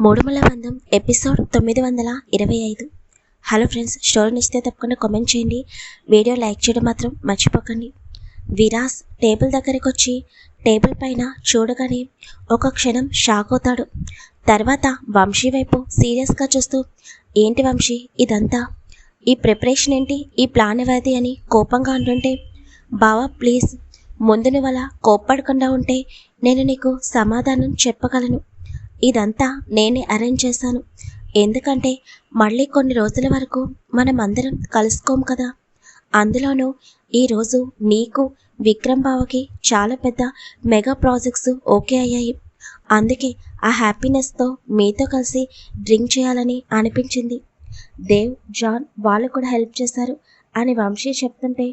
మూడుమల బంధం ఎపిసోడ్ తొమ్మిది వందల ఇరవై ఐదు. హలో ఫ్రెండ్స్ స్టోరీ నచ్చితే తప్పకుండా కామెంట్ చేయండి. వీడియో లైక్ చేయడం మాత్రం మర్చిపోకండి. విరాస్ టేబుల్ దగ్గరికి వచ్చి టేబుల్ పైన చూడగానే ఒక క్షణం షాక్ అవుతాడు. తర్వాత వంశీ వైపు సీరియస్గా చూస్తూ ఏంటి వంశీ ఇదంతా? ఈ ప్రిపరేషన్ ఏంటి? ఈ ప్లాన్ ఎవరిది? అని కోపంగా అంటుంటే బావా ప్లీజ్ ముందు నువ్వు అలా కోప్పడకుండా ఉంటే నేను నీకు సమాధానం చెప్పగలను. ఇదంతా నేనే అరేంజ్ చేశాను. ఎందుకంటే మళ్ళీ కొన్ని రోజుల వరకు మనం అందరం కలుసుకోం కదా. అందులోనూ ఈరోజు నీకు విక్రమ్ బావకి చాలా పెద్ద మెగా ప్రాజెక్ట్స్ ఓకే అయ్యాయి. అందుకే ఆ హ్యాపీనెస్తో మీతో కలిసి డ్రింక్ చేయాలని అనిపించింది. దేవ్ జాన్ వాళ్ళు కూడా హెల్ప్ చేశారు అని వంశీ చెప్తుంటే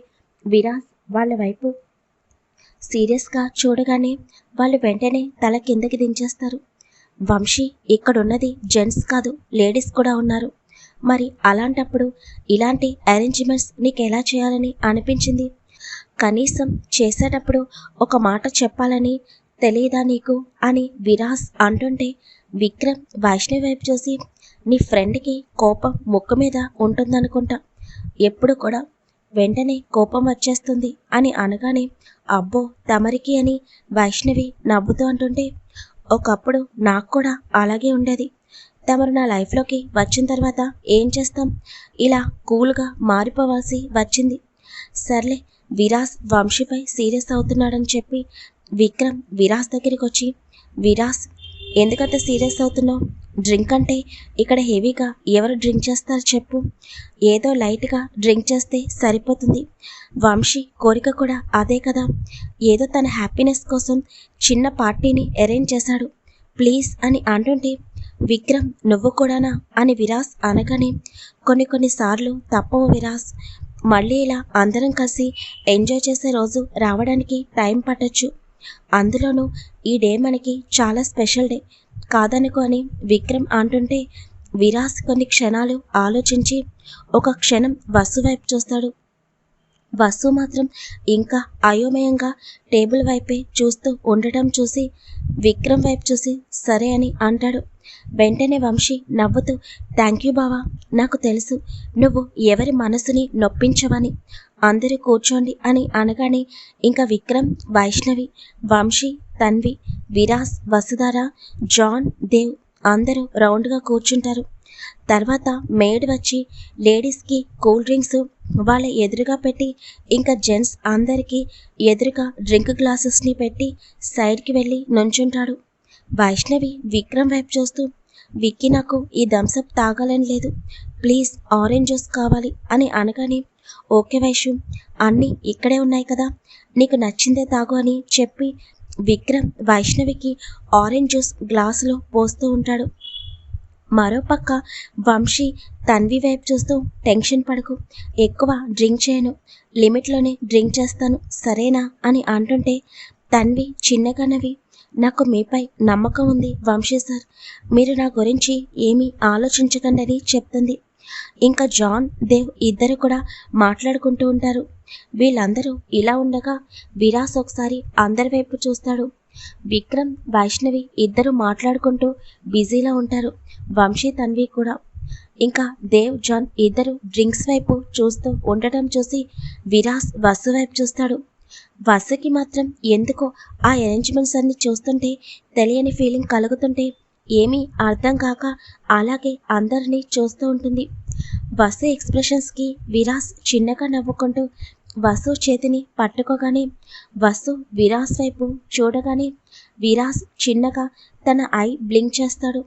విరాజ్ వాళ్ళ వైపు సీరియస్గా చూడగానే వాళ్ళు వెంటనే తల కిందకి దించేస్తారు. వంశీ ఇక్కడున్నది జెంట్స్ కాదు లేడీస్ కూడా ఉన్నారు. మరి అలాంటప్పుడు ఇలాంటి అరేంజ్మెంట్స్ నీకు ఎలా చేయాలని అనిపించింది? కనీసం చేసేటప్పుడు ఒక మాట చెప్పాలని తెలియదా నీకు అని విరాస్ అంటుంటే విక్రమ్ వైష్ణవి వైపు చూసి నీ ఫ్రెండ్కి కోపం ముక్కు మీద ఉంటుందనుకుంటా. ఎప్పుడు కూడా వెంటనే కోపం వచ్చేస్తుంది అని అనగానే అబ్బో తమరికి అని వైష్ణవి నవ్వుతూ అంటుంటే ఒకప్పుడు నాకు కూడా అలాగే ఉండేది. తమరు నా లైఫ్లోకి వచ్చిన తర్వాత ఏం చేస్తాం? ఇలా కూల్గా మారిపోవాల్సి వచ్చింది. సర్లే విరాస్ వంశీపై సీరియస్ అవుతున్నాడని చెప్పి విక్రమ్ విరాస్ దగ్గరికి వచ్చి విరాస్ ఎందుకంత సీరియస్ అవుతున్నావు? డ్రింక్ అంటే ఇక్కడ హెవీగా ఎవరు డ్రింక్ చేస్తారు చెప్పు. ఏదో లైట్గా డ్రింక్ చేస్తే సరిపోతుంది. వంశీ కోరిక కూడా అదే కదా. ఏదో తన హ్యాపీనెస్ కోసం చిన్న పార్టీని అరేంజ్ చేశాడు. ప్లీజ్ అని అంటుంటే విక్రమ్ నువ్వు కూడానా అని విరాస్ అనగానే కొన్ని కొన్నిసార్లు తప్పవు విరాస్. మళ్ళీ ఇలా అందరం కలిసి ఎంజాయ్ చేసే రోజు రావడానికి టైం పట్టచ్చు. అందులోనూ ఈ డే మనకి చాలా స్పెషల్ డే. కాదనుకోని విక్రమ్ అంటుంటే విరాస్ కొన్ని క్షణాలు ఆలోచించి ఒక క్షణం వసు వైపు చూస్తాడు. వసు మాత్రం ఇంకా అయోమయంగా టేబుల్ వైపే చూస్తూ ఉండటం చూసి విక్రమ్ వైపు చూసి సరే అని అంటాడు. వెంటనే వంశీ నవ్వుతూ థ్యాంక్ యూ బావా నాకు తెలుసు నువ్వు ఎవరి మనసుని నొప్పించవని. అందరూ కూర్చోండి అని అనగానే ఇంకా విక్రమ్ వైష్ణవి వంశీ తన్వి విరాస్ వసుధార జాన్ దేవ్ అందరూ రౌండ్గా కూర్చుంటారు. తర్వాత మేడ్ వచ్చి లేడీస్కి కూల్ డ్రింక్స్ వాళ్ళ ఎదురుగా పెట్టి ఇంకా జెంట్స్ అందరికీ ఎదురుగా డ్రింక్ గ్లాసెస్ని పెట్టి సైడ్కి వెళ్ళి నుంచుంటాడు. వైష్ణవి విక్రమ్ వైపు చూస్తూ విక్కీ నాకు ఈ థమ్సప్ తాగాలని లేదు. ప్లీజ్ ఆరెంజ్ జ్యూస్ కావాలి అని అనగానే ఓకే వైషు అన్నీ ఇక్కడే ఉన్నాయి కదా. నీకు నచ్చిందే తాగు అని చెప్పి విక్రమ్ వైష్ణవికి ఆరెంజ్ జ్యూస్ గ్లాసులో పోస్తూ ఉంటాడు. మరోపక్క వంశీ తన్వి వైపు చూస్తూ టెన్షన్ పడకు. ఎక్కువ డ్రింక్ చేయను. లిమిట్లోనే డ్రింక్ చేస్తాను. సరేనా అని అంటుంటే తన్వి చిన్నగానవి నాకు మీపై నమ్మకం ఉంది వంశీ సార్. మీరు నా గురించి ఏమీ ఆలోచించకండి అని చెప్తుంది. ఇంకా జాన్ దేవ్ ఇద్దరు కూడా మాట్లాడుకుంటూ ఉంటారు. వీళ్ళందరూ ఇలా ఉండగా విరాస్ ఒకసారి అందరి వైపు చూస్తాడు. విక్రమ్ వైష్ణవి ఇద్దరు మాట్లాడుకుంటూ బిజీలో ఉంటారు. వంశీ తన్వి కూడా. ఇంకా దేవ్ జాన్ ఇద్దరు డ్రింక్స్ వైపు చూస్తూ ఉండటం చూసి విరాస్ వసు వైపు చూస్తాడు. వసుకి మాత్రం ఎందుకో ఆ అరేంజ్మెంట్స్ అన్ని చూస్తుంటే తెలియని ఫీలింగ్ కలుగుతుంటే ఏమీ అర్థం కాక అలాగే అందరినీ చూస్తూ ఉంటుంది. బస్సు ఎక్స్ప్రెషన్స్కి విరాస్ చిన్నగా నవ్వుకుంటూ బస్సు చేతిని పట్టుకోగానే బస్సు విరాస్ వైపు చూడగానే విరాస్ చిన్నగా తన ఐ బ్లింక్ చేస్తాడు.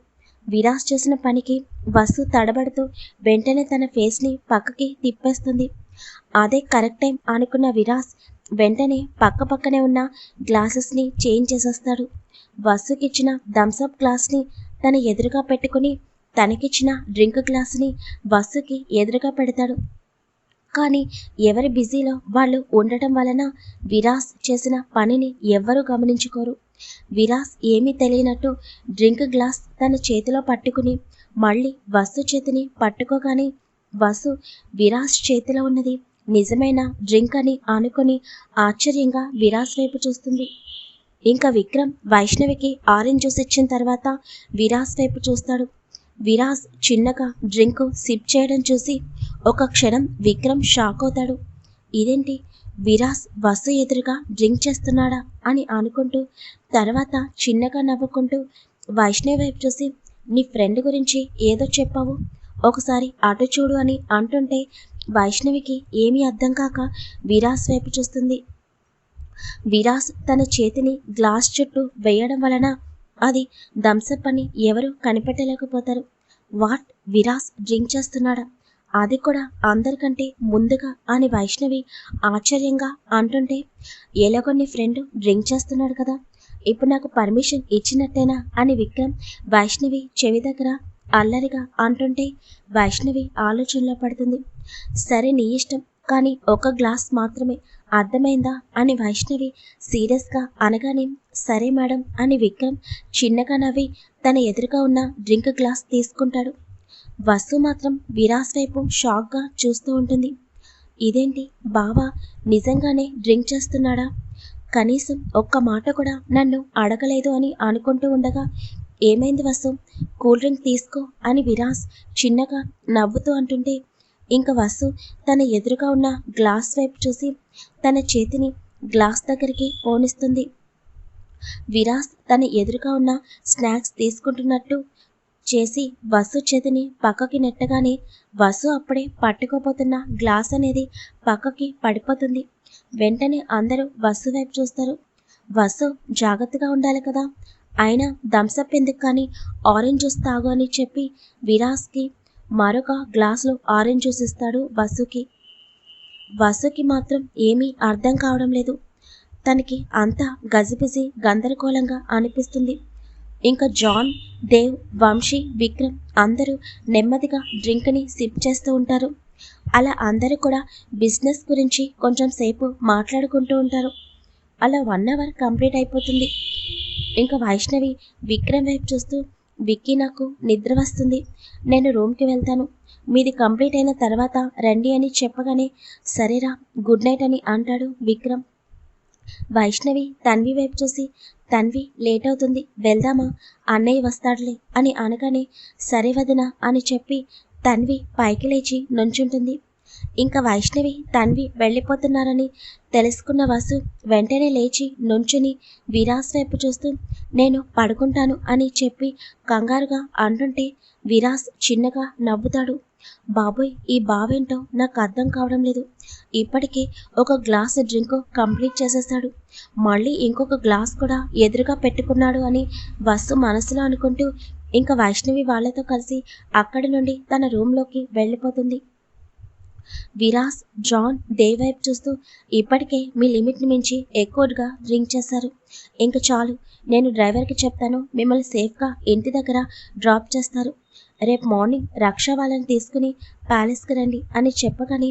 విరాస్ చేసిన పనికి బస్సు తడబడుతూ వెంటనే తన ఫేస్ని పక్కకి తిప్పేస్తుంది. అదే కరెక్ట్ టైం అనుకున్న విరాస్ వెంటనే పక్క పక్కనే ఉన్న గ్లాసెస్ని చేంజ్ చేసేస్తాడు. వసుకిచ్చిన థమ్సప్ గ్లాస్ని తన ఎదురుగా పెట్టుకుని తనకిచ్చిన డ్రింక్ గ్లాస్ని వసుకి ఎదురుగా పెడతాడు. కానీ ఎవరి బిజీలో వాళ్ళు ఉండటం వలన విరాస్ చేసిన పనిని ఎవ్వరూ గమనించుకోరు. విరాస్ ఏమీ తెలియనట్టు డ్రింక్ గ్లాస్ తన చేతిలో పట్టుకుని మళ్ళీ వసు చేతిని పట్టుకోగానే వసు విరాస్ చేతిలో ఉన్నది. నిజమైన డ్రింక్ అని అనుకుని ఆశ్చర్యంగా విరాస్ వైపు చూస్తుంది. ఇంకా విక్రమ్ వైష్ణవికి ఆరెంజ్ జ్యూస్ ఇచ్చిన తర్వాత విరాస్ వైపు చూస్తాడు. విరాస్ చిన్నగా డ్రింక్ సిప్ చేయడం చూసి ఒక క్షణం విక్రమ్ షాక్ అవుతాడు. ఇదేంటి? విరాస్ బస్సు ఎదురుగా డ్రింక్ చేస్తున్నాడా అని అనుకుంటూ తర్వాత చిన్నగా నవ్వుకుంటూ వైష్ణవి వైపు చూసి నీ ఫ్రెండ్ గురించి ఏదో చెప్పావు. ఒకసారి అటు చూడు అని అంటుంటే వైష్ణవికి ఏమీ అర్థం కాక విరాస్ వైపు చూస్తుంది. విరాస్ తన చేతిని గ్లాస్ చుట్టూ వేయడం వలన అది థమ్సప్ అని ఎవరు కనిపెట్టలేకపోతారు. వాట్? విరాస్ డ్రింక్ చేస్తున్నాడా? అది కూడా అందరికంటే ముందుగా అని వైష్ణవి ఆశ్చర్యంగా అంటుంటే ఎలాగొన్ని ఫ్రెండ్ డ్రింక్ చేస్తున్నాడు కదా ఇప్పుడు నాకు పర్మిషన్ ఇచ్చినట్టేనా అని విక్రమ్ వైష్ణవి చెవి దగ్గర అల్లరిగా అంటుంటే వైష్ణవి ఆలోచనలో పడుతుంది. సరే నీ ఇష్టం కానీ ఒక గ్లాస్ మాత్రమే అర్థమైందా? అని వైష్ణవి సీరియస్గా అనగానే సరే మేడం అని విక్రమ్ చిన్నగా నవ్వి తన ఎదురుగా ఉన్న డ్రింక్ గ్లాస్ తీసుకుంటాడు. వసు మాత్రం విరాస్ వైపు షాక్గా చూస్తూ ఉంటుంది. ఇదేంటి? బావా నిజంగానే డ్రింక్ చేస్తున్నాడా? కనీసం ఒక్క మాట కూడా నన్ను అడగలేదు అని అనుకుంటూ ఉండగా ఏమైంది వసు? కూల్ డ్రింక్ తీసుకో అని విరాస్ చిన్నగా నవ్వుతూ అంటుంటే ఇంక వసు తన ఎదురుగా ఉన్న గ్లాస్ వైపు చూసి తన చేతిని గ్లాస్ దగ్గరికి పోనిస్తుంది. విరాస్ తన ఎదురుగా ఉన్న స్నాక్స్ తీసుకుంటున్నట్టు చేసి వసు చేతిని పక్కకి నెట్టగానే వసు అప్పుడే పట్టుకోపోతున్న గ్లాస్ అనేది పక్కకి పడిపోతుంది. వెంటనే అందరూ వసు వైపు చూస్తారు. వసు జాగ్రత్తగా ఉండాలి కదా. అయినా థమ్సప్ ఎందుకు కానీ ఆరెంజ్ జ్యూస్ తాగు అని చెప్పి విరాస్కి మరొక గ్లాసులో ఆరెంజ్ జ్యూస్ ఇస్తాడు బస్సుకి బస్సుకి మాత్రం ఏమీ అర్థం కావడం లేదు. తనకి అంతా గజిబిజి గందరగోళంగా అనిపిస్తుంది. ఇంకా జాన్ దేవ్ వంశీ విక్రమ్ అందరూ నెమ్మదిగా డ్రింక్ని సిప్ చేస్తూ ఉంటారు. అలా అందరూ కూడా బిజినెస్ గురించి కొంచెం సేపు మాట్లాడుకుంటూ ఉంటారు. అలా వన్ అవర్ కంప్లీట్ అయిపోతుంది. ఇంకా వైష్ణవి విక్రమ్ వైపు చూస్తూ విక్కీ నాకు నిద్ర వస్తుంది. నేను రూమ్కి వెళ్తాను. మీది కంప్లీట్ అయిన తర్వాత రండి అని చెప్పగానే సరేరా గుడ్ నైట్ అని అంటాడు విక్రమ్. వైష్ణవి తన్వి వైపు చూసి తన్వి లేట్ అవుతుంది వెళ్దామా అన్నయ్య వస్తాడులే అని అనగానే సరే వదిన అని చెప్పి తన్వి పైకి లేచి నుంచుంటుంది. ఇంకా వైష్ణవి తన్వి వెళ్ళిపోతున్నారని తెలుసుకున్న వసు వెంటనే లేచి నుంచుని విరాస్ వైపు చూస్తూ నేను పడుకుంటాను అని చెప్పి కంగారుగా అంటుంటే విరాస్ చిన్నగా నవ్వుతాడు. బాబోయ్ ఈ బావేంటో నాకు అర్థం కావడం లేదు. ఇప్పటికే ఒక గ్లాస్ డ్రింక్ కంప్లీట్ చేసేస్తాడు. మళ్ళీ ఇంకొక గ్లాస్ కూడా ఎదురుగా పెట్టుకున్నాడు అని వసు మనసులో అనుకుంటూ ఇంకా వైష్ణవి వాళ్ళతో కలిసి అక్కడి నుండి తన రూమ్లోకి వెళ్ళిపోతుంది. విరాస్ జాన్ దేవ్ వైపు చూస్తూ ఇప్పటికే మీ లిమిట్ని మించి ఎక్కువగా డ్రింక్ చేశారు? ఇంక చాలు నేను డ్రైవర్కి చెప్తాను మిమ్మల్ని సేఫ్గా ఇంటి దగ్గర డ్రాప్ చేస్తారు. రేపు మార్నింగ్ రక్ష వాళ్ళని తీసుకుని ప్యాలెస్కి రండి అని చెప్పగానే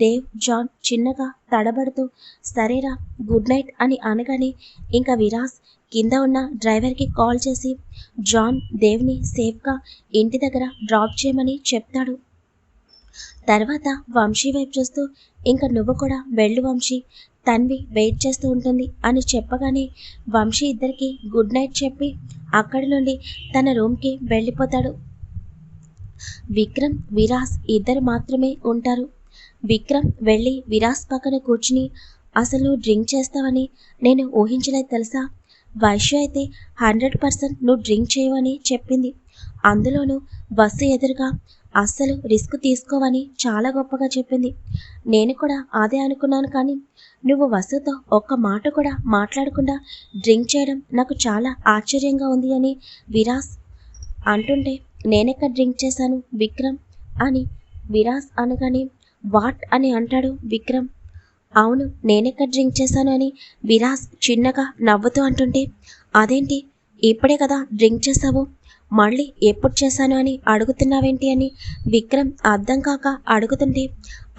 దేవ్ జాన్ చిన్నగా తడబడుతూ సరేరా గుడ్ నైట్ అని అనగానే ఇంకా విరాస్ కింద ఉన్న డ్రైవర్కి కాల్ చేసి జాన్ దేవ్ని సేఫ్గా ఇంటి దగ్గర డ్రాప్ చేయమని చెప్తాడు. తర్వాత వంశీ వైపు చూస్తూ ఇంకా నువ్వు కూడా వెళ్ళు వంశీ తన్వి వెయిట్ చేస్తూ ఉంటుంది అని చెప్పగానే వంశీ ఇద్దరికి గుడ్ నైట్ చెప్పి అక్కడి నుండి తన రూమ్కి వెళ్ళిపోతాడు. విక్రమ్ విరాస్ ఇద్దరు మాత్రమే ఉంటారు. విక్రమ్ వెళ్ళి విరాస్ పక్కన కూర్చుని అసలు డ్రింక్ చేస్తావని నేను ఊహించలేదు తెలుసా? వైశ్య అయితే హండ్రెడ్ పర్సెంట్ నువ్వు డ్రింక్ చేయవని చెప్పింది. అందులోనూ బస్సు ఎదురుగా అస్సలు రిస్క్ తీసుకోవని చాలా గొప్పగా చెప్పింది. నేను కూడా అదే అనుకున్నాను కానీ నువ్వు వసుతో ఒక్క మాట కూడా మాట్లాడకుండా డ్రింక్ చేయడం నాకు చాలా ఆశ్చర్యంగా ఉంది అని విరాస్ అంటుంటే నేనెక్కడ డ్రింక్ చేశాను? విక్రమ్ అని విరాస్ అనగానే వాట్ అని అంటాడు విక్రమ్. అవును నేనెక్కడ డ్రింక్ చేశాను అని విరాస్ చిన్నగా నవ్వుతూ అంటుంటే అదేంటి? ఇప్పుడే కదా డ్రింక్ చేశావు? మళ్ళీ ఎప్పుడు చేశాను అని అడుగుతున్నావేంటి అని విక్రమ్ అర్థం కాక అడుగుతుంటే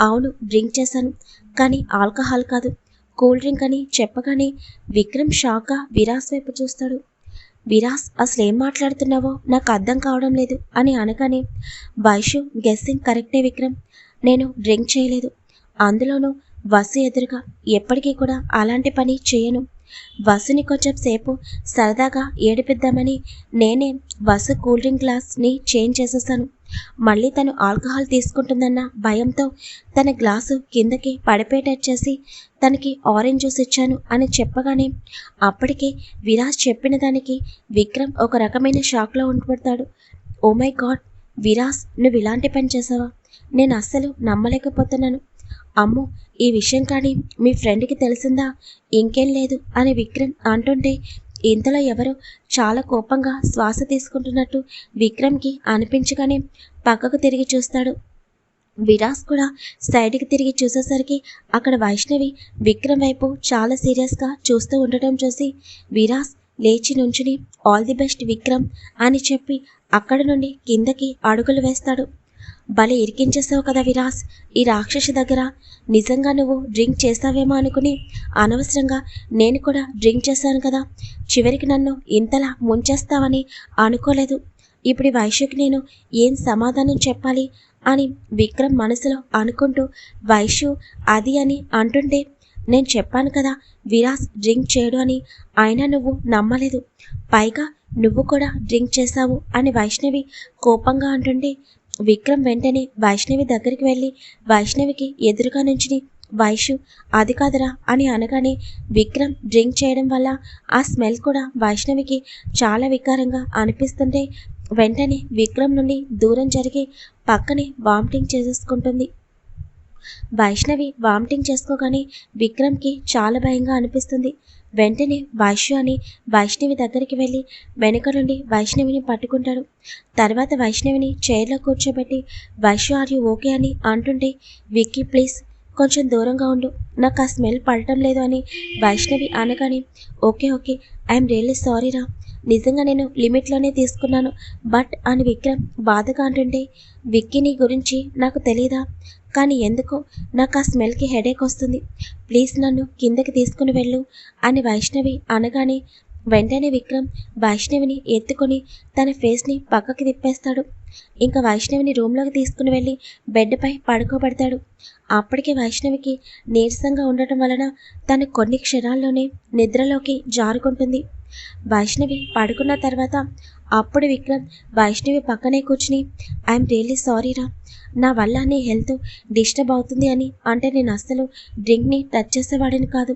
అవును డ్రింక్ చేశాను కానీ ఆల్కహాల్ కాదు. కూల్ డ్రింక్ అని చెప్పగానే విక్రమ్ షాక్గా విరాస్ వైపు చూస్తాడు. విరాస్ అసలు ఏం మాట్లాడుతున్నావో నాకు అర్థం కావడం లేదు అని అనగానే వైషు గెస్సింగ్ కరెక్టే విక్రమ్ నేను డ్రింక్ చేయలేదు. అందులోనూ వసు ఎదురుగా ఎప్పటికీ కూడా అలాంటి పని చేయను. వసుని కొంచెం సేపు సరదాగా ఏడిపిద్దామని నేనే వసు కూల్ డ్రింక్ గ్లాస్ని చేంజ్ చేసేసాను మళ్ళీ తను ఆల్కహాల్ తీసుకుంటుందన్న భయంతో తన గ్లాసు కిందకి పడిపోయేటట్టు చేసి తనకి ఆరెంజ్ జ్యూస్ ఇచ్చాను అని చెప్పగానే అప్పటికే విరాజ్ చెప్పిన దానికి విక్రమ్ ఒక రకమైన షాక్లో ఉండిపడతాడు. ఓ మై గాడ్ విరాజ్ నువ్వు ఇలాంటి పని చేసావా? నేను అస్సలు నమ్మలేకపోతున్నాను. అమ్మో ఈ విషయం కానీ మీ ఫ్రెండ్కి తెలిసిందా? ఇంకేం లేదు అని విక్రమ్ అంటుంటే ఇంతలో ఎవరో చాలా కోపంగా శ్వాస తీసుకుంటున్నట్టు విక్రమ్కి అనిపించగానే పక్కకు తిరిగి చూస్తాడు. విరాస్ కూడా సైడ్కి తిరిగి చూసేసరికి అక్కడ వైష్ణవి విక్రమ్ వైపు చాలా సీరియస్గా చూస్తూ ఉండటం చూసి విరాస్ లేచి నుంచుని ఆల్ ది బెస్ట్ విక్రమ్ అని చెప్పి అక్కడ నుండి కిందకి అడుగులు వేస్తాడు. భలే ఇరికించేసావు కదా విరాస్. ఈ రాక్షసి దగ్గర నిజంగా నువ్వు డ్రింక్ చేస్తావేమో అనుకుని అనవసరంగా నేను కూడా డ్రింక్ చేశాను కదా. చివరికి నన్ను ఇంతలా ముంచేస్తావని అనుకోలేదు. ఇప్పుడు వైశ్యకి నేను ఏం సమాధానం చెప్పాలి అని విక్రమ్ మనసులో అనుకుంటూ వైశ్యు అది అని అంటుంటే నేను చెప్పాను కదా విరాస్ డ్రింక్ చేయడు అని. అయినా నువ్వు నమ్మలేదు. పైగా నువ్వు కూడా డ్రింక్ చేశావు అని వైష్ణవి కోపంగా అంటుంటే విక్రమ్ వెంటనే వైష్ణవి దగ్గరికి వెళ్ళి వైష్ణవికి ఎదురుగా నుంచుని వైషు అది కాదురా అని అనగానే విక్రమ్ డ్రింక్ చేయడం వల్ల ఆ స్మెల్ కూడా వైష్ణవికి చాలా వికారంగా అనిపిస్తుంటే వెంటనే విక్రమ్ నుండి దూరం జరిగి పక్కనే వామిటింగ్ చేసేసుకుంటుంది. వైష్ణవి వామిటింగ్ చేసుకోగానే విక్రమ్కి చాలా భయంగా అనిపిస్తుంది. వెంటనే వైశ్యు అని వైష్ణవి దగ్గరికి వెళ్ళి వెనుక నుండి వైష్ణవిని పట్టుకుంటాడు. తర్వాత వైష్ణవిని చైర్లో కూర్చోబెట్టి వైశ్యు ఆర్ యూ ఓకే అని అంటుంటే విక్కీ ప్లీజ్ కొంచెం దూరంగా ఉండు. నాకు ఆ స్మెల్ పడటం లేదు అని వైష్ణవి అనగానే okay okay I'm really sorry రా. నిజంగా నేను లిమిట్లోనే తీసుకున్నాను. బట్ అని విక్రమ్ బాధగా అంటుంటే విక్కీ నీ గురించి నాకు తెలియదా కానీ ఎందుకో నాకు ఆ స్మెల్కి హెడేక్ వస్తుంది. ప్లీజ్ నన్ను కిందకి తీసుకుని వెళ్ళు అని వైష్ణవి అనగానే వెంటనే విక్రమ్ వైష్ణవిని ఎత్తుకొని తన ఫేస్ని పక్కకి తిప్పేస్తాడు. ఇంకా వైష్ణవిని రూమ్లోకి తీసుకుని వెళ్ళి బెడ్పై పడుకోబెడతాడు. అప్పటికే వైష్ణవికి నీరసంగా ఉండటం వలన తను కొన్ని క్షణాల్లోనే నిద్రలోకి జారుకుంటుంది. వైష్ణవి పడుకున్న తర్వాత అప్పుడు విక్రమ్ వైష్ణవి పక్కనే కూర్చుని ఐఎమ్ రియల్లీ సారీ రా. నా వల్ల నీ హెల్త్ డిస్టర్బ్ అవుతుంది అని అంటే నేను అస్సలు డ్రింక్ని టచ్ చేసేవాడిని కాదు.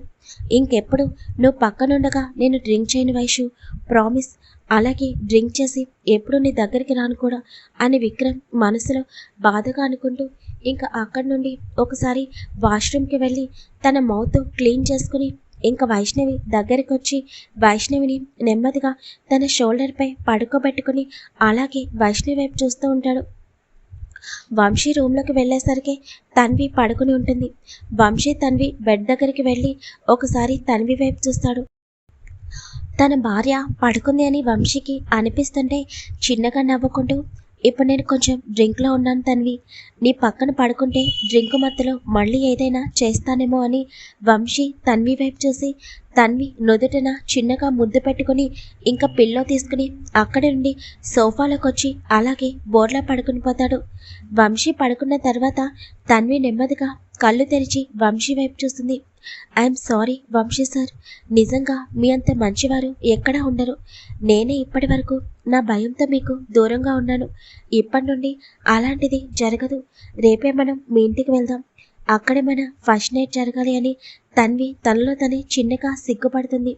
ఇంకెప్పుడు నువ్వు పక్కనుండగా నేను డ్రింక్ చేయని వైషు. ప్రామిస్ అలాగే డ్రింక్ చేసి ఎప్పుడు నీ దగ్గరికి రాను కూడా అని విక్రమ్ మనసులో బాధగా అనుకుంటూ ఇంకా అక్కడి నుండి ఒకసారి వాష్రూమ్కి వెళ్ళి తన మౌత్ క్లీన్ చేసుకుని ఇంకా వైష్ణవి దగ్గరికి వచ్చి వైష్ణవిని నెమ్మదిగా తన షోల్డర్పై పడుకోబెట్టుకుని అలాగే వైష్ణవి వైపు చూస్తూ ఉంటాడు. వంశీ రూమ్లోకి వెళ్ళేసరికి తన్వి పడుకుని ఉంటుంది. వంశీ తన్వి బెడ్ దగ్గరికి వెళ్ళి ఒకసారి తన్వి వైపు చూస్తాడు. తన భార్య పడుకుంది అని వంశీకి అనిపిస్తుంటే చిన్నగా నవ్వుకుంటూ ఇప్పుడు నేను కొంచెం డ్రింక్లో ఉన్నాను తన్వి. నీ పక్కన పడుకుంటే డ్రింక్ మధ్యలో మళ్ళీ ఏదైనా చేస్తానేమో అని వంశీ తన్వి వైపు చూసి తన్వి నుదుటన చిన్నగా ముద్దు పెట్టుకుని ఇంకా పిల్లో తీసుకుని అక్కడి నుండి సోఫాలోకి వచ్చి అలాగే బోర్లా పడుకుని పోతాడు. వంశీ పడుకున్న తర్వాత తన్వి నెమ్మదిగా కళ్ళు తెరిచి వంశీ వైపు చూస్తుంది. I'm sorry Vamshi sir. నిజంగా మీ అంత మంచివారు ఎక్కడా ఉండరు. నేనే ఇప్పటి వరకు నా భయంతో మీకు దూరంగా ఉన్నాను. ఇప్పటి నుండి అలాంటిది జరగదు. రేపే మనం మీ ఇంటికి వెళ్దాం. అక్కడే మన ఫస్ట్ నైట్ జరగాలి అని తన్వి తనలో తనే చిన్నగా సిగ్గుపడుతుంది.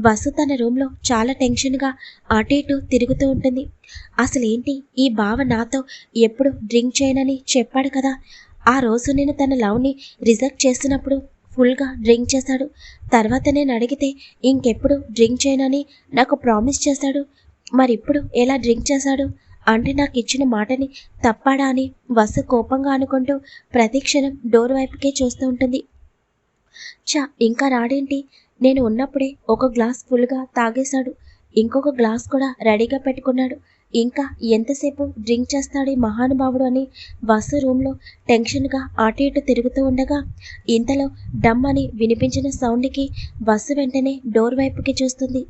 వసు తన రూమ్లో చాలా టెన్షన్గా అటు ఇటు తిరుగుతూ ఉంటుంది. అసలు ఏంటి ఈ బావ నాతో ఎప్పుడు డ్రింక్ చేయనని చెప్పాడు కదా. ఆ రోజు నేను తన లవ్ని రిజెక్ట్ చేసినప్పుడు ఫుల్గా డ్రింక్ చేశాడు తర్వాత నేను అడిగితే ఇంకెప్పుడు డ్రింక్ చేయనని నాకు ప్రామిస్ చేశాడు మరి ఇప్పుడు ఎలా డ్రింక్ చేశాడు అంటే నాకు ఇచ్చిన మాటని తప్పాడా అని వసు కోపంగా అనుకుంటూ ప్రతిక్షణం డోర్ వైపుకే చూస్తూ ఉంటుంది. చా ఇంకా రాడేంటి? నేను ఉన్నప్పుడే ఒక గ్లాస్ ఫుల్గా తాగేశాడు. ఇంకొక గ్లాస్ కూడా రెడీగా పెట్టుకున్నాడు. ఇంకా ఎంతసేపు డ్రింక్ చేస్తాడే మహానుభావుడు అని వసు రూమ్లో టెన్షన్గా అటు ఇటు తిరుగుతూ ఉండగా ఇంతలో డమ్ అని వినిపించిన సౌండ్కి వసు వెంటనే డోర్ వైపుకి చూస్తుంది.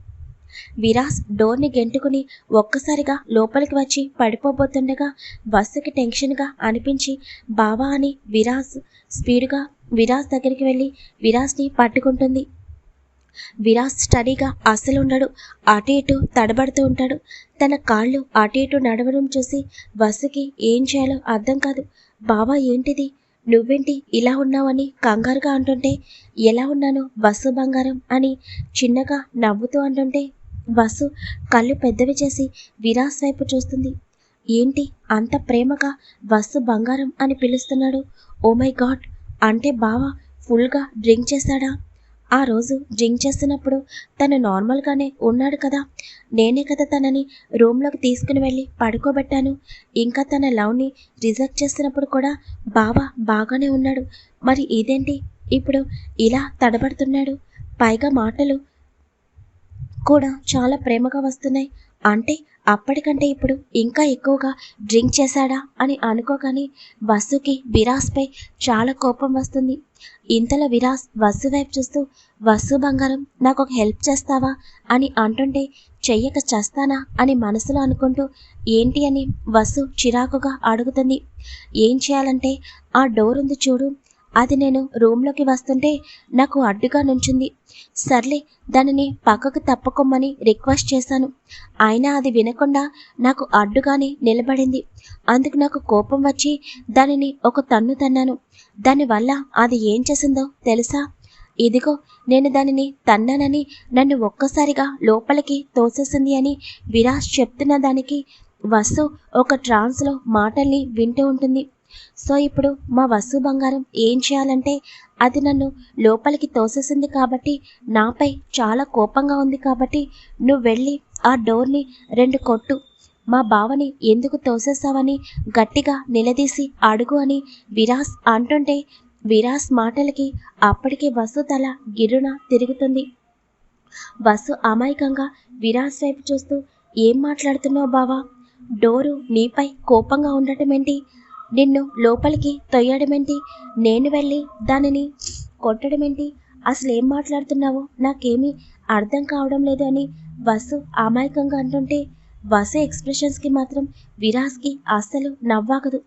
విరాస్ డోర్ని గెంటుకుని ఒక్కసారిగా లోపలికి వచ్చి పడిపోబోతుండగా బస్సుకి టెన్షన్గా అనిపించి బావా అని విరాస్ స్పీడ్గా విరాస్ దగ్గరికి వెళ్ళి విరాస్ని పట్టుకుంటుంది. విరాజ్ స్టడీగా అసలు ఉండడు అటు ఇటు తడబడుతూ ఉంటాడు. తన కాళ్ళు అటు ఇటు నడవడం చూసి వసుకి ఏం చేయాలో అర్థం కాదు. బావా ఏంటిది? నువ్వేంటి ఇలా ఉన్నావని కంగారుగా అంటుంటే ఎలా ఉన్నాను వసు బంగారం అని చిన్నగా నవ్వుతూ అంటుంటే వసు కళ్ళు పెద్దవి చేసి విరాస్ వైపు చూస్తుంది. ఏంటి అంత ప్రేమగా వసు బంగారం అని పిలుస్తున్నాడు? ఓ మై గాడ్ అంటే బావ ఫుల్గా డ్రింక్ చేశాడా? ఆ రోజు డ్రింక్ చేస్తున్నప్పుడు తను నార్మల్గానే ఉన్నాడు కదా. నేనే కదా తనని రూమ్లోకి తీసుకుని వెళ్ళి పడుకోబెట్టాను. ఇంకా తన లవ్ని రిజెక్ట్ చేస్తున్నప్పుడు కూడా బావ బాగానే ఉన్నాడు. మరి ఇదేంటి? ఇప్పుడు ఇలా తడబడుతున్నాడు. పైగా మాటలు కూడా చాలా ప్రేమగా వస్తున్నాయి. అంటే అప్పటికంటే ఇప్పుడు ఇంకా ఎక్కువగా డ్రింక్ చేశాడా అని అనుకోగానే వసుకి విరాస్పై చాలా కోపం వస్తుంది. ఇంతలో విరాస్ వసు వైపు చూస్తూ వసు బంగారం నాకు ఒక హెల్ప్ చేస్తావా? అని అంటుంటే చెయ్యక చేస్తానా? అని మనసులో అనుకుంటూ ఏంటి? అని వసు చిరాకుగా అడుగుతుంది. ఏం చేయాలంటే ఆ డోర్ ఉంది చూడు అది నేను రూమ్లోకి వస్తుంటే నాకు అడ్డుగా నుంచింది. సర్లే దానిని పక్కకు తప్పుకోమని రిక్వెస్ట్ చేశాను. అయినా అది వినకుండా నాకు అడ్డుగానే నిలబడింది. అందుకు నాకు కోపం వచ్చి దానిని ఒక తన్ను తన్నాను. దానివల్ల అది ఏం చేసిందో తెలుసా? ఇదిగో నేను దానిని తన్నానని నన్ను ఒక్కసారిగా లోపలికి తోసేసింది అని విరాజ్ చెప్తున్న దానికి వసు ఒక ట్రాన్స్లో మాటల్ని వింటూ ఉంటుంది. సో ఇప్పుడు మా వసు బంగారం ఏం చేయాలంటే అది నన్ను లోపలికి తోసేసింది కాబట్టి నాపై చాలా కోపంగా ఉంది కాబట్టి నువ్వు వెళ్ళి ఆ డోర్ని రెండు కొట్టు. మా బావని ఎందుకు తోసేసావని గట్టిగా నిలదీసి అడుగు అని విరాస్ అంటుంటే విరాస్ మాటలకి అప్పటికే వసు తల గిరున తిరుగుతుంది. వసు అమాయకంగా విరాస్ వైపు చూస్తూ ఏం మాట్లాడుతున్నావు బావా? డోరు నీపై కోపంగా ఉండటం ఏంటి నిన్ను లోపలికి తొయ్యడమేంటి నేను వెళ్ళి దానిని కొట్టడమేంటి? అసలు ఏం మాట్లాడుతున్నావో నాకేమీ అర్థం కావడం లేదు అని వసు అమాయకంగా అంటుంటే వసు ఎక్స్ప్రెషన్స్కి మాత్రం విరాస్కి అస్సలు నవ్వాగదు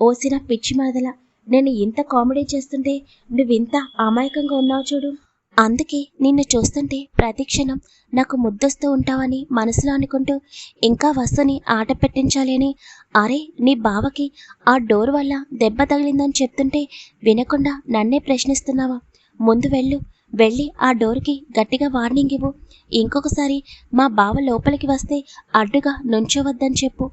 ఓసిన పిచ్చి మరదల నేను ఇంత కామెడీ చేస్తుంటే నువ్వింత అమాయకంగా ఉన్నావు చూడు. అందుకే నిన్ను చూస్తుంటే ప్రతి క్షణం నాకు ముద్దొస్తూ ఉంటావని మనసులో అనుకుంటూ ఇంకా వస్తుని ఆట పెట్టించాలి అని అరే నీ బావకి ఆ డోర్ వల్ల దెబ్బ తగిలిందని చెప్తుంటే వినకుండా నన్నే ప్రశ్నిస్తున్నావా? ముందు వెళ్ళు. వెళ్ళి ఆ డోర్కి గట్టిగా వార్నింగ్ ఇవ్వు. ఇంకొకసారి మా బావ లోపలికి వస్తే అడ్డుగా నుంచోవద్దని చెప్పు.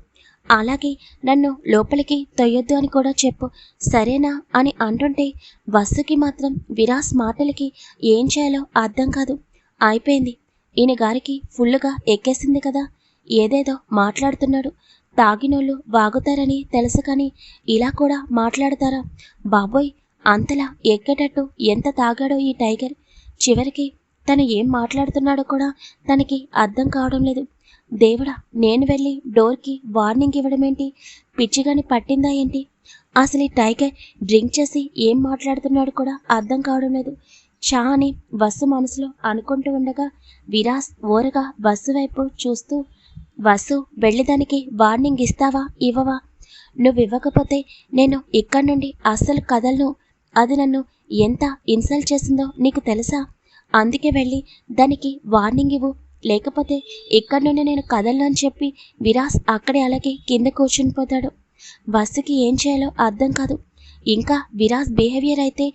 అలాగే నన్ను లోపలికి తొయ్యొద్దు అని కూడా చెప్పు. సరేనా? అని అంటుంటే వసుకి మాత్రం విరాస్ మాటలకి ఏం చేయాలో అర్థం కాదు. అయిపోయింది. ఈయన గారికి ఫుల్లుగా ఎక్కేసింది కదా. ఏదేదో మాట్లాడుతున్నాడు. తాగినోళ్ళు వాగుతారని తెలుసు కానీ ఇలా కూడా మాట్లాడతారా? బాబోయ్ అంతలా ఎక్కేటట్టు ఎంత తాగాడో ఈ టైగర్. చివరికి తను ఏం మాట్లాడుతున్నాడో కూడా తనకి అర్థం కావడం లేదు. దేవుడా నేను వెళ్ళి డోర్కి వార్నింగ్ ఇవ్వడం ఏంటి పిచ్చిగాని పట్టిందా ఏంటి? అసలు ఈ టైగర్ డ్రింక్ చేసి ఏం మాట్లాడుతున్నాడు కూడా అర్థం కావడం లేదు. చా అని బస్సు మనసులో అనుకుంటూ ఉండగా విరాస్ ఓరగా బస్సు వైపు చూస్తూ బస్సు వెళ్ళేదానికి వార్నింగ్ ఇస్తావా ఇవ్వవా? నువ్వు ఇవ్వకపోతే నేను ఇక్కడి నుండి అస్సలు కదలను. అది నన్ను ఎంత ఇన్సల్ట్ చేసిందో నీకు తెలుసా? అందుకే వెళ్ళి దానికి వార్నింగ్ ఇవ్వు. లేకపోతే ఇక్కడి నుండి నేను కదలను అని చెప్పి విరాస్ అక్కడే అలాగే కింద కూర్చుని పోతాడు. బస్సుకి ఏం చేయాలో అర్థం కాదు. ఇంకా విరాస్ బిహేవియర్ అయితే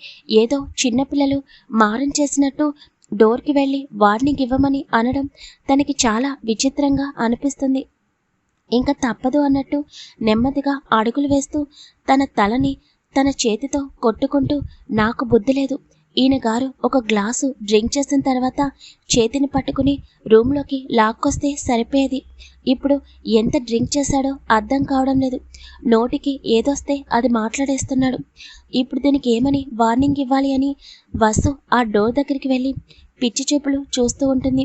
ఏదో చిన్నపిల్లలు మారం చేసినట్టు డోర్కి వెళ్ళి వార్నింగ్ ఇవ్వమని అనడం తనకి చాలా విచిత్రంగా అనిపిస్తుంది. ఇంకా తప్పదు అన్నట్టు నెమ్మదిగా అడుగులు వేస్తూ తన తలని తన చేతితో కొట్టుకుంటూ నాకు బుద్ధి లేదు. ఈయన గారు ఒక గ్లాసు డ్రింక్ చేసిన తర్వాత చేతిని పట్టుకుని రూమ్లోకి లాక్కొస్తే సరిపోయేది. ఇప్పుడు ఎంత డ్రింక్ చేశాడో అర్థం కావడం లేదు. నోటికి ఏదొస్తే అది మాట్లాడేస్తున్నాడు. ఇప్పుడు దీనికి ఏమని వార్నింగ్ ఇవ్వాలి అని వసు ఆ డోర్ దగ్గరికి వెళ్ళి పిచ్చి చూపులు చూస్తూ ఉంటుంది.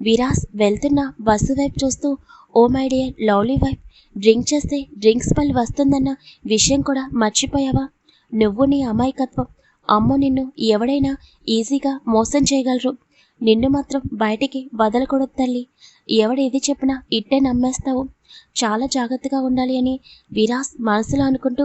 విరాస్ వెళ్తున్న వసు వైపు చూస్తూ ఓ my dear lovely wife drink చేస్తే డ్రింక్స్ స్మెల్ వస్తుందన్న విషయం కూడా మర్చిపోయావా? నువ్వు నీ అమాయకత్వం అమ్మో నిన్ను ఎవడైనా ఈజీగా మోసం చేయగలరు. నిన్ను మాత్రం బయటికి వదలకూడదు తల్లి. ఎవడు ఏది చెప్పినా ఇట్టే నమ్మేస్తావు. చాలా జాగ్రత్తగా ఉండాలి అని విరాస్ మనసులో అనుకుంటూ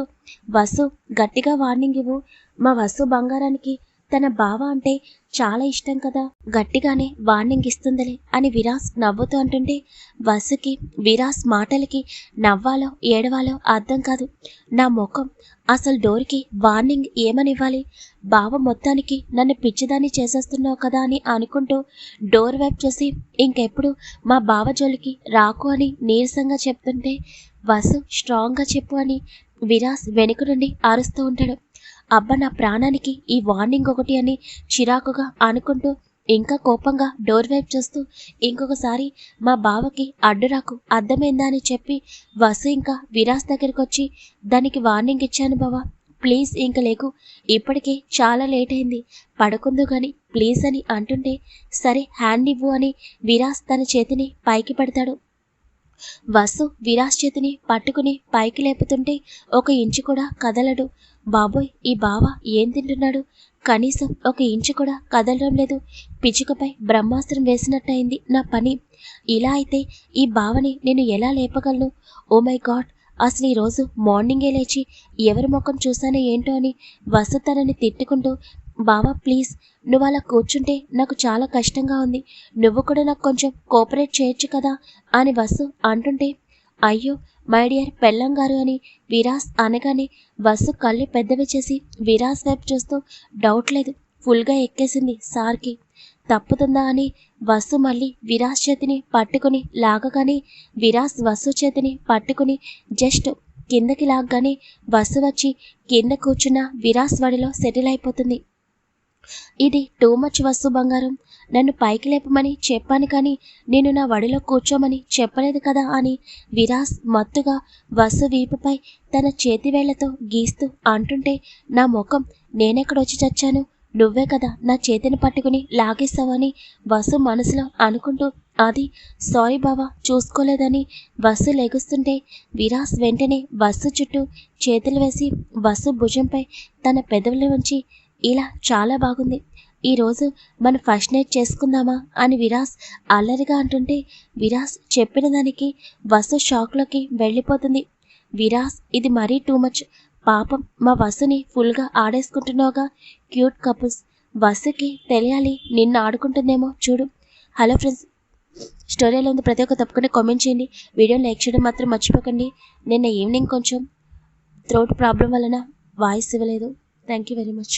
వసు గట్టిగా వార్నింగ్ ఇవ్వు. మా వసు బంగారానికి తన బావ అంటే చాలా ఇష్టం కదా. గట్టిగానే వార్నింగ్ ఇస్తుందిలే అని విరాస్ నవ్వుతూ అంటుంటే వసుకి విరాస్ మాటలకి నవ్వాలో ఏడవాలో అర్థం కాదు. నా ముఖం అసలు డోర్కి వార్నింగ్ ఏమనివ్వాలి? బావ మొత్తానికి నన్ను పిచ్చిదాన్ని చేసేస్తున్నావు కదా అని అనుకుంటూ డోర్ వైపు చూసి ఇంకెప్పుడు మా బావ జోలికి రాకు అని నీరసంగా చెప్తుంటే వసు స్ట్రాంగ్గా చెప్పు అని విరాస్ వెనుక నుండి అరుస్తూ ఉంటాడు. అబ్బ నా ప్రాణానికి ఈ వార్నింగ్ ఒకటి అని చిరాకుగా అనుకుంటూ ఇంకా కోపంగా డోర్ వైపు చూస్తూ ఇంకొకసారి మా బావకి అడ్డురాకు అర్థమైందా అని చెప్పి వసు ఇంకా విరాస్ దగ్గరికి వచ్చి దానికి వార్నింగ్ ఇచ్చాను బావా ప్లీజ్ ఇంక లేకు ఇప్పటికే చాలా లేట్ అయింది పడుకుందు కానీ ప్లీజ్ అని అంటుంటే సరే హ్యాండ్ ఇవ్వు అని విరాస్ తన చేతిని పైకి పెడతాడు. వసు విరాస్ చేతిని పట్టుకుని పైకి లేపుతుంటే ఒక ఇంచు కూడా కదలడు. బాబోయ్ ఈ బావ ఏం తింటున్నాడు? కనీసం ఒక ఇంచు కూడా కదలడం లేదు. పిచ్చుకపై బ్రహ్మాస్త్రం వేసినట్టయింది నా పని. ఇలా అయితే ఈ బావని నేను ఎలా లేపగలను? ఓ మై గాడ్ అసలు ఈరోజు మార్నింగే లేచి ఎవరి ముఖం చూశానో ఏంటో అని వసు తనని తిట్టుకుంటూ బావా ప్లీజ్ నువ్వు అలా కూర్చుంటే నాకు చాలా కష్టంగా ఉంది. నువ్వు కూడా నాకు కొంచెం కోఆపరేట్ చేయొచ్చు కదా అని వసు అంటుంటే అయ్యో మై డియర్ పెళ్ళం గారు అని విరాస్ అనగానే వసు కళ్ళు పెద్దవి చేసి విరాస్ వైపు చూస్తూ డౌట్ లేదు ఫుల్గా ఎక్కేసింది సార్కి. తప్పుతుందా అని వసు మళ్ళీ విరాస్ చేతిని పట్టుకుని లాగగానే విరాస్ వసు చేతిని పట్టుకుని జస్ట్ కిందకి లాగగానే వసు వచ్చి కింద కూర్చున్న విరాస్ వడిలో సెటిల్ అయిపోతుంది. ఇది టూ మచ్ వస్తు బంగారం. నన్ను పైకి లేపమని చెప్పాను కానీ నేను నా వడిలో కూర్చోమని చెప్పలేదు కదా అని విరాస్ మత్తుగా వసు వీపుపై తన చేతివేళ్ళతో గీస్తూ అంటుంటే నా ముఖం నేనెక్కడొచ్చి చచ్చాను? నువ్వే కదా నా చేతిని పట్టుకుని లాగేస్తావని వసు మనసులో అనుకుంటూ అది సారీ బావా చూసుకోలేదని బస్సు లెగుస్తుంటే విరాస్ వెంటనే బస్సు చుట్టూ చేతులు వేసి బస్సు భుజంపై తన పెదవుల ఉంచి ఇలా చాలా బాగుంది. ఈరోజు మన ఫస్ట్ నైట్ చేసుకుందామా అని విరాస్ అల్లరిగా అంటుంటే విరాస్ చెప్పిన దానికి వసు షాక్లోకి వెళ్ళిపోతుంది. విరాస్ ఇది మరీ టూ మచ్ పాపం మా వసుని ఫుల్గా ఆడేసుకుంటున్నావుగా క్యూట్ కపుల్స్ వసుకి తెలియాలి నిన్ను ఆడుకుంటుందేమో చూడు. హలో ఫ్రెండ్స్ స్టోరీలో ఉంది ప్రతి ఒక్క తప్పకుండా కామెంట్ చేయండి. వీడియో లైక్ చేయడం మాత్రం మర్చిపోకండి. నిన్న ఈవినింగ్ కొంచెం థ్రోట్ ప్రాబ్లం వలన వాయిస్ ఇవ్వలేదు. Thank you very much